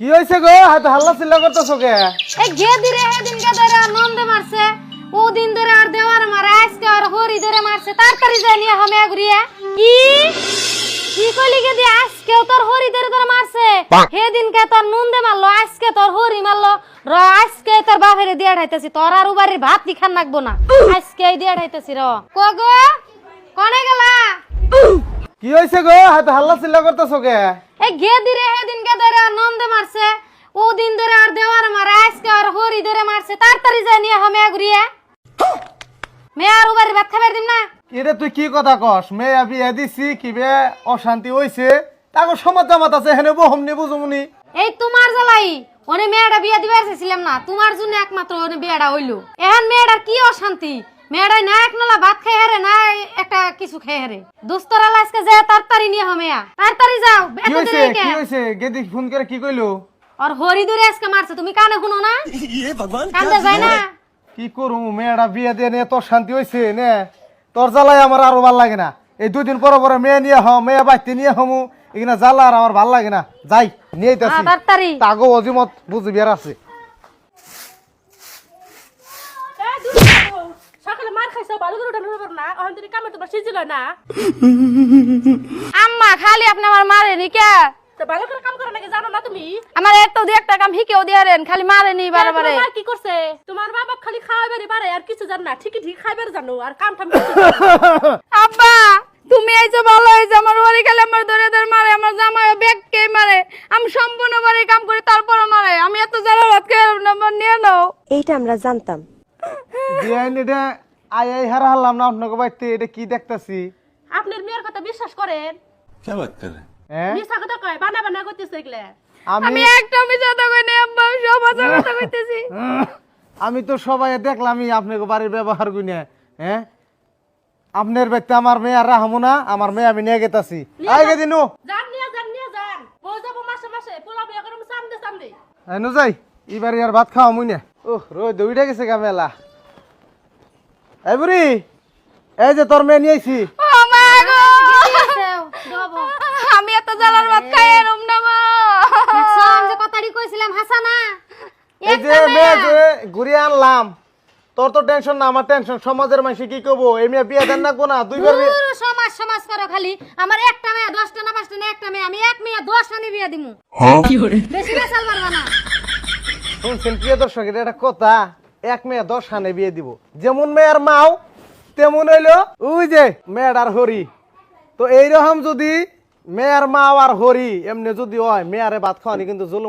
কি হয়েছে গো? হাতে হাল্লা চিল্লা করতেছো কে? এই গে দিরে হেদিনকে ধরে নন্দে মারছে। ও দিন ধরে আর দেওয়ার মারে আজকে আর হরি ধরে মারছে। তাড়াতাড়ি নিয়ে হামে ঘুরিয়ে। কি? কি কইলি গে দিয়ে আজকেও তোর হরি ধরে তোর মারছে। হেদিনকে তোর নন্দে মারলো আজকে তোর হরি মারলো। র আজকে তোর বাপেরে দিয়া ঢাইতেছি তোর আর বাড়ির ভাত কি খান লাগবো না। আজকে দিয়ে ঢাইতেছি র। কগো? কনে গেলা? কি হয়েছে গো? হাতে হাল্লা চিল্লা করতেছো কে? এই গে দিরে হেদিনকে ধরে আর নন্দে মারছে। ও দিন ধরে আর দেওয়ার মারে আজকে আর হরি ধরে মারছে। তাড়াতাড়ি যাই নিয়ে হামে ঘুরিয়ে। মেয়ে আর বাড়ির ভাত খাবার দিম না। এটা তুই কি কথা কস? মেয়ে বিয়ে দিছি কি বে? অশান্তি হইছে। তাকে সমাজ জামাত আছে হেনে বহমনি বুঝুমনি। এই তোমার জ্বালাই ওনে মেয়েটা বিয়া দিবার চাইছিলাম না। তোমার জন্য একমাত্র ওনে বিয়াটা হইল। এখন মেয়েটার কি অশান্তি? মেয়েটাই না এক নলা ভাত খেয়ে হারে না একটা কিছু খেয়ে হারে। দোস্তরা আজকে যায় তাড়াতাড়ি নিয়ে হামেয়া তাড়াতাড়ি যাও কি দেরি কে? কি হয়েছে? গেদি ফোন করে কি কইলো? আর হরি ধরে আজকে মারছে তুমি কানে শুনো না? কান্দে যায় না? কি করু মেয়েটা বিয়ে দিয়ে নিয়ে তোর শান্তি হয়েছে নে? তোর জ্বালাই আমার আরও ভালো লাগে না। এই দুই দিন পরে পরে মেয়ে নিয়ে হ মেয়ে বাইতে নিয়ে হমু। এখানে জ্বালা আর আমার ভালো লাগে না। যাই নিয়ে আ, তাড়াতাড়ি। তাগো অজিমত বুঝবি আর আছে। সকালে মার খাইছো ভালো করে উঠানো পারো না অহন তুমি কামে তোমার সিজিল না। আম্মা খালি আপনি আমার মারেনি কে? তো ভালো করে কাম করো নাকি জানো না তুমি? আমার এত দিয়ে একটা কাম হিকেও খালি মারেনি বারে বারে তোমার কি করছে? তোমার মা খালি খাওয়াইবারই পারে আর কিছু জান না ঠিকই ঠিক খাইবার জানো আর কাম ভালো হয়েছে আমার বাড়ি আমার ধরে ধরে মারে আমার জামাই মারে আমি সম্পূর্ণ বাড়ি কাম করে তারপরে মারে। আমি এত নাম্বার নিয়ে নাও। এইটা আমরা জানতাম। এটা আই আই হারা হারলাম না আপনাকে বাইতে এটা কি দেখতেছি? আপনার মেয়ের কথা বিশ্বাস করেন? কে বাত করে। হ্যাঁ মিছা কথা কয় বানা বানা করতেছে এগুলা। আমি একটা মিছা কথা কই না সব কথা কইতেছি। আমি তো সবাই দেখলাম আপনাকে বাড়ির ব্যবহার গুনে হ্যাঁ আপনার ব্যক্তি আমার মেয়ে আর রাহমু না আমার মেয়ে আমি নিয়ে গেতাছি। আগে দিনু। যান নিয়ে যান নিয়ে যান। বউ যাব মাসে মাসে। পোলা বিয়া করে সামনে সামনে। এনু যাই এবারে আর ভাত খাওয়া মুই না। ওহ রোজ দৌড়ে গেছে গা মেলা। এই বুড়ি এই যে তোর মেয়ে নিয়েছি আমি এত জ্বালার ভাত খাই এরম না মা। আমি যে কথাটি কইছিলাম হাসা না এই যে মেয়ে যে ঘুরিয়ে আনলাম। তোর তো টেনশন না আমার টেনশন সমাজের মানুষ কি করব? এই মেয়ে বিয়ে দেন না কোনা দুইবার বিয়ে পুরো সমাজ সমাজ করো খালি। আমার একটা মেয়ে দশটা না পাঁচটা না একটা মেয়ে আমি এক মেয়ে দশটা নিয়ে বিয়ে দিমু। বেশি বেসাল পারবা না। শুনছেন প্রিয় দর্শক এটা একটা কথা। এক মেয়ে দশ হানে বিয়ে দিব। যেমন মেয়ের মাও তেমন হইল ওই যে মেয়ের আর হরি। তো এইরকম যদি মেয়ের মা আর হরি এমনি যদি হয় মেয়ারে ভাত খাওয়ানি কিন্তু জুলুম